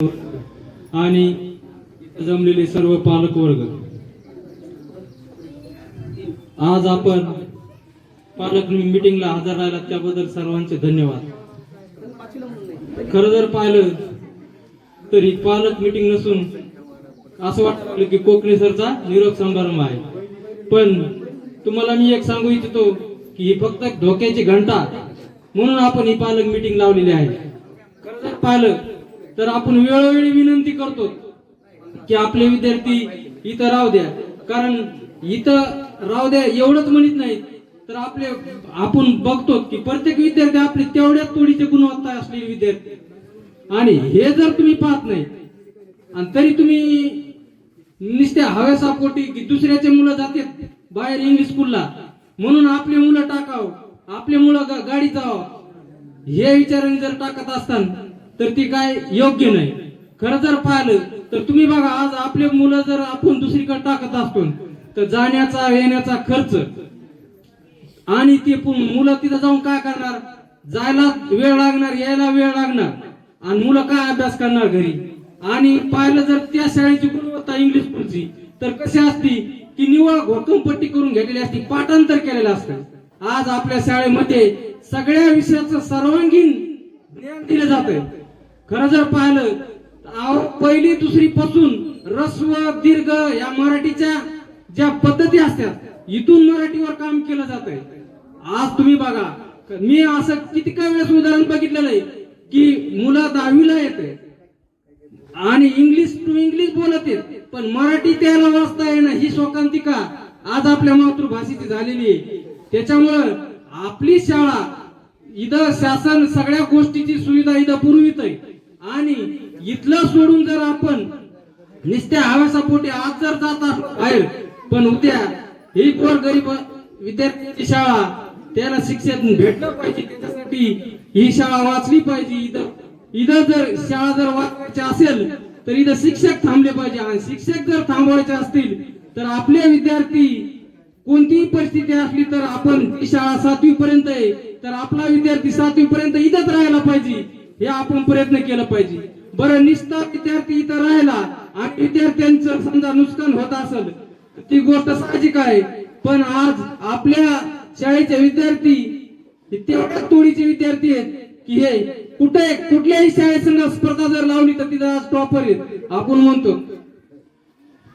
आणि जमलेले सर्व पालक वर्ग. आज आपण पालक मिटिंगला हजर राहिला त्याबद्दल सर्वांचे धन्यवाद. खर जर पाहिलं तर ही पालक मिटिंग नसून असं वाटलं की कोकणे सरचा निरोप समारंभ आहे. पण तुम्हाला मी एक सांगू इच्छितो की ही फक्त धोक्याची घंटा म्हणून आपण ही पालक मिटिंग लावलेली आहे. खरं जर पालक तर आपण वेळोवेळी विनंती करतो की आपले विद्यार्थी इथं राहू द्या. कारण इथं राहू द्या एवढंच म्हणत नाही तर आपले आपण बघतो की प्रत्येक विद्यार्थी आपले तेवढ्याच तोडीचे गुणवत्ता असलेले विद्यार्थी. आणि हे जर तुम्ही पाहत नाही आणि तरी तुम्ही नुसत्या हव्यासापोटी की दुसऱ्याचे मुलं जातात बाहेर इंग्लिश स्कूलला म्हणून आपले मुलं टाकावं आपले मुलं गाडी जावं. हे विचाराने जर टाकत असताना तर ती काय योग्य नाही. खरं जर पाहिलं तर तुम्ही बघा आज आपले मुलं जर आपण दुसरीकडे टाकत असतो तर जाण्याचा येण्याचा खर्च आणि ते मुलं तिथं जाऊन काय करणार? जायला वेळ लागणार यायला वेळ लागणार. आणि मुलं काय अभ्यास करणार घरी? आणि पाहिलं जर त्या शाळेची गुणवत्ता इंग्लिश स्कूलची तर कशी असती की निवळ घोकमपट्टी करून घेतलेली असती पाठांतर केलेलं असतं. आज आपल्या शाळेमध्ये सगळ्या विषयाचं सर्वांगीण ज्ञान दिलं जातंय. खरं जर पाहिलं तर अहो, पहिली दुसरी पासून रस्व दीर्घ या मराठीच्या ज्या पद्धती असतात इथून मराठीवर काम केलं जात आहे आज तुम्ही बघा मी असं किती काय वेळेस उदाहरण बघितलेलं आहे की मुलं दहावीला येते आणि इंग्लिश टू इंग्लिश बोलत आहेत पण मराठी त्याला वाचता येणं ही शोकांतिका आज आपल्या मातृभाषेची झालेली आहे. त्याच्यामुळं आपली शाळा इथं शासन सगळ्या गोष्टीची सुविधा इथं पुरवित आहे आणि इथलं सोडून जर आपण नुसत्या हव्यासापोटी आज जर जात आहे बाहेर पण उद्या ही कोर गरीब विद्यार्थ्यांची शाळा त्याला शिक्षण भेटलं पाहिजे त्याच्यासाठी ही शाळा वाचली पाहिजे. इथं इथं जर शाळा जर वाचायची असेल तर इथं शिक्षक थांबले पाहिजे. आणि शिक्षक जर थांबवायचे असतील तर आपले विद्यार्थी कोणतीही परिस्थिती असली तर आपण ती शाळा सातवी पर्यंत आहे तर आपला विद्यार्थी सातवी पर्यंत इथंच राहायला पाहिजे. हे आपण प्रयत्न केला पाहिजे. बरं निस्ता विद्यार्थी इथं राहिला आणि विद्यार्थ्यांचं समजा नुकसान होत असेल ती गोष्ट साहजिक आहे. पण आज आपल्या शाळेचे विद्यार्थी तेवढ्या तोडीचे विद्यार्थी आहेत की हे कुठे कुठल्याही शाळेसंग स्पर्धा जर लावली तर तिथं आज टॉपर आहेत. आपण म्हणतो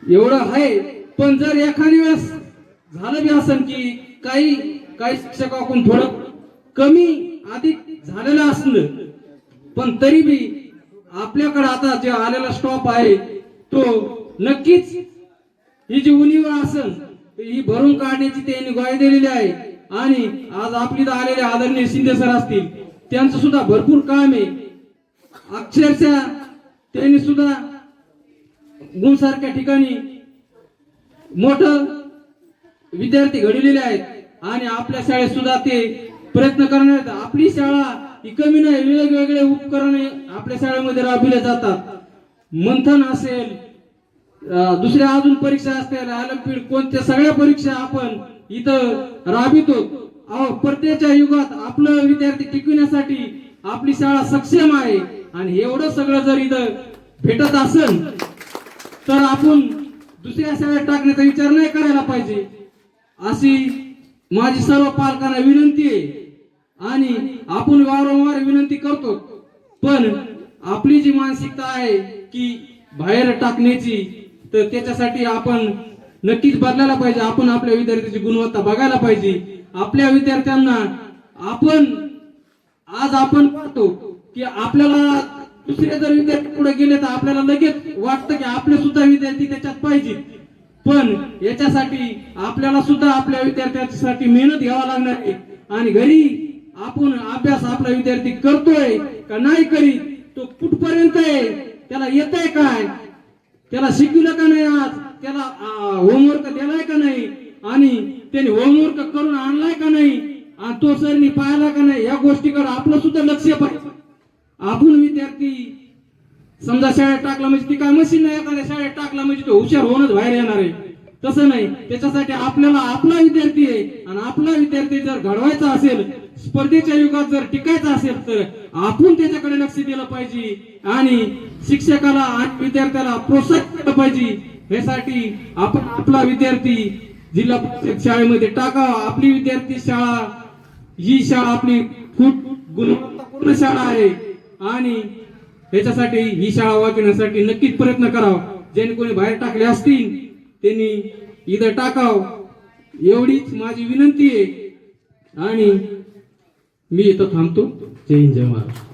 एवढं आहे. पण जर एखादी वेळेस झालं बी असन की काही काही शिक्षकाकडून थोडं कमी अधिक झालेलं असलं पण तरी बी आपल्याकडे आता जे आलेला स्टॉप आहे तो नक्कीच ही जी उणीव असेल ही भरून काढण्याची त्यांनी ग्वाही दिलेली आहे. आणि आज आपली तर आलेले आदरणीय शिंदे सर असतील त्यांचं सुद्धा भरपूर काम आहे. अक्षरशः त्यांनी सुद्धा गुणसारख्या ठिकाणी मोठं विद्यार्थी घडलेले आहेत. आणि आपल्या शाळेत सुद्धा ते प्रयत्न करणार आहेत. आपली शाळा ही कमी नाही वेगवेगळे उपकरणे आपल्या शाळेमध्ये राबविले जातात. मंथन असेल दुसऱ्या अजून परीक्षा असतील ऑलिम्पिड कोणत्या सगळ्या परीक्षा आपण इथं राबितो अहो प्रत्येच्या युगात आपलं विद्यार्थी टिकविण्यासाठी आपली शाळा सक्षम आहे आणि एवढं सगळं जर इथं भेटत असेल तर आपण दुसऱ्या शाळेत टाकण्याचा विचार नाही करायला पाहिजे. अशी माझी सर्व पालकांना विनंती आहे. आणि आपण वारंवार विनंती करतो. पण आपली जी मानसिकता आहे की बाहेर टाकण्याची तर त्याच्यासाठी आपण नक्कीच बदलायला पाहिजे. आपण आपल्या विद्यार्थ्याची गुणवत्ता बघायला पाहिजे. आपल्या विद्यार्थ्यांना आपण आज आपण पाहतो की आपल्याला दुसरे जर विद्यार्थी पुढे गेले तर आपल्याला लगेच वाटतं की आपले सुद्धा विद्यार्थी त्याच्यात पाहिजे. पण याच्यासाठी आपल्याला सुद्धा आपल्या विद्यार्थ्यांसाठी मेहनत घ्यावा लागणार आहे. आणि घरी आपण अभ्यास आपला विद्यार्थी करतोय का नाही करीत तो कुठपर्यंत आहे त्याला येत आहे काय? त्याला शिकवलं का नाही आज? त्याला होमवर्क दिलाय का नाही? आणि त्याने होमवर्क करून आणलाय का नाही? आणि तो सरनी पाहिला का नाही? या गोष्टीकडे आपलं सुद्धा लक्ष पाहिजे. आपण विद्यार्थी समजा शाळेत टाकला म्हणजे ती काय मशीन नाही एखाद्या शाळेत टाकला म्हणजे तो हुशार होऊनच बाहेर येणार आहे. तसं नाही. त्याच्यासाठी आपल्याला आपला विद्यार्थी आहे. आणि आपला विद्यार्थी जर घडवायचा असेल स्पर्धेच्या युगात जर टिकायचं असेल तर आपण त्याच्याकडे लक्ष दिलं पाहिजे आणि शिक्षकाला आणि विद्यार्थ्याला प्रोत्साहित केलं पाहिजे. यासाठी आपण आपला विद्यार्थी जिल्हा परिषद शाळेमध्ये टाकावा. आपली विद्यार्थी शाळा ही शाळा आपली खूप गुणवत्तापूर्ण शाळा आहे. आणि याच्यासाठी ही शाळा वाचण्यासाठी नक्कीच प्रयत्न करावा. ज्यांनी कोणी बाहेर टाकले असतील त्यांनी इथं टाकाव. एवढीच माझी विनंती आहे. आणि मी इथं थांबतो. जय हिंद जय महाराष्ट्र.